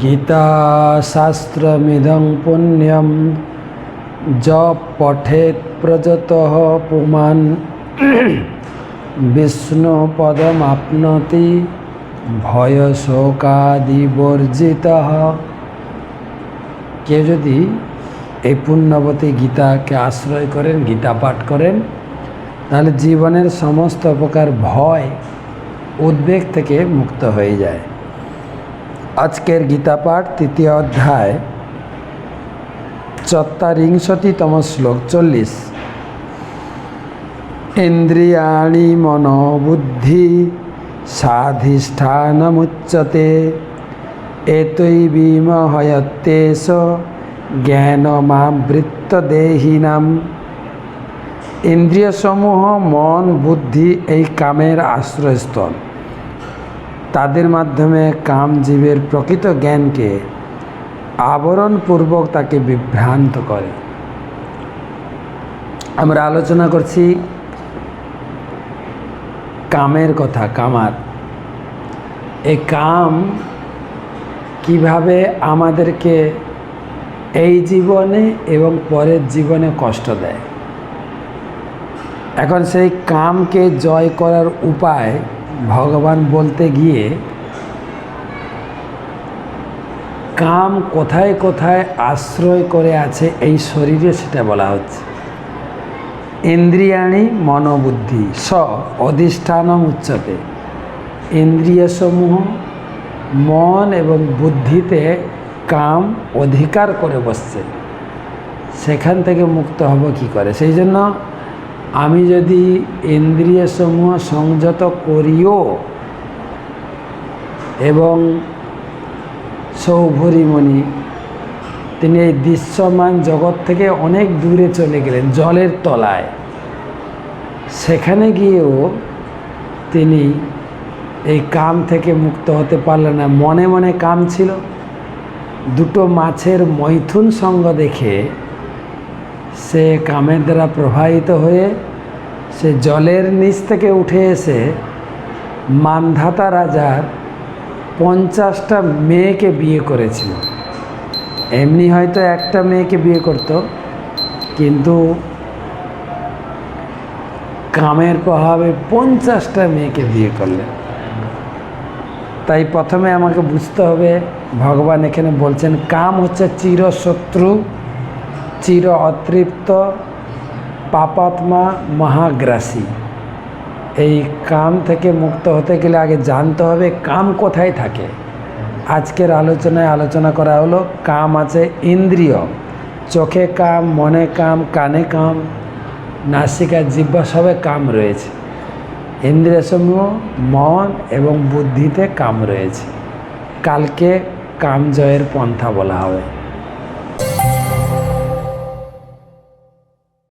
गीताशास्त्रमिदं पुण्यं ज पठेत् प्रजतः पुमान् বিষ্ণুপদমাপ্নতি ভয় শোকাদিবর্জিত কেউ যদি এই পুণ্যবতী গীতাকে আশ্রয় করেন গীতা পাঠ করেন তাহলে জীবনের সমস্ত প্রকার ভয় উদ্বেগ থেকে মুক্ত হয়ে যায় আজকের গীতা পাঠ, তৃতীয় অধ্যায়, চত্বারিংশতিতম শ্লোক, চল্লিশ। ইন্দ্রিয়াণি মনোবুদ্ধি সাধিষ্ঠানমুচ্যতে এতই বিমহয়ত্তেশ জ্ঞানমাবৃত্ত দেহিনাম ইন্দ্রিয়সমূহ, মন, বুদ্ধি এই কামের আশ্রয়স্থল। তাদের মাধ্যমে কাম জীবের প্রকৃত জ্ঞানকে আবরণপূর্বক তাকে বিভ্রান্ত করে। আমরা আলোচনা করছি কামের কথা, কামার। এই কাম কীভাবে আমাদেরকে এই জীবনে এবং পরের জীবনে কষ্ট দেয়? এখন সেই কামকে জয় করার উপায় ভগবান বলতে গিয়ে কাম কোথায় কোথায় আশ্রয় করে আছে এই শরীরে সেটা বলা হচ্ছে। ইন্দ্রিয়াণী মনোবুদ্ধি স অধিষ্ঠানম উচ্চতে। ইন্দ্রিয়সমূহ মন এবং বুদ্ধিতে কাম অধিকার করে বসছে। সেখান থেকে মুক্ত হব কি করে? সেই জন্য আমি যদি ইন্দ্রিয়সমূহ সংযত করিও এবং সৌভরিমণি, তিনি এই দৃশ্যমান জগৎ থেকে অনেক দূরে চলে গেলেন, জলের তলায়। সেখানে গিয়েও তিনি এই কাম থেকে মুক্ত হতে পারলেন না। মনে মনে কাম ছিল। দুটো মাছের মৈথুন সঙ্গ দেখে সে কামের দ্বারা প্রবাহিত হয়ে সে জলের নিচ থেকে উঠে এসে মানধাতা রাজার পঞ্চাশটা মেয়েকে বিয়ে করেছিল। এমনি হয়তো একটা মেয়েকে বিয়ে করত, কিন্তু কামের প্রভাবে পঞ্চাশটা মেয়েকে বিয়ে করলেন। তাই প্রথমে আমাকে বুঝতে হবে, ভগবান এখানে বলছেন, কাম হচ্ছে চিরশত্রু। চির অতৃপ্ত পাপাত্মা মহাগ্রাসী। এই কাম থেকে মুক্ত হতে গেলে আগে জানতে হবে কাম কোথায় থাকে। আজকের আলোচনায় আলোচনা করা হলো কাম আছে ইন্দ্রিয়। চোখে কাম, মনে কাম, কানে কাম, নাসিকা জিব্বা সবে কাম রয়েছে। ইন্দ্রিয়সমূহ মন এবং বুদ্ধিতে কাম রয়েছে। কালকে কাম জয়ের পন্থা বলা হবে।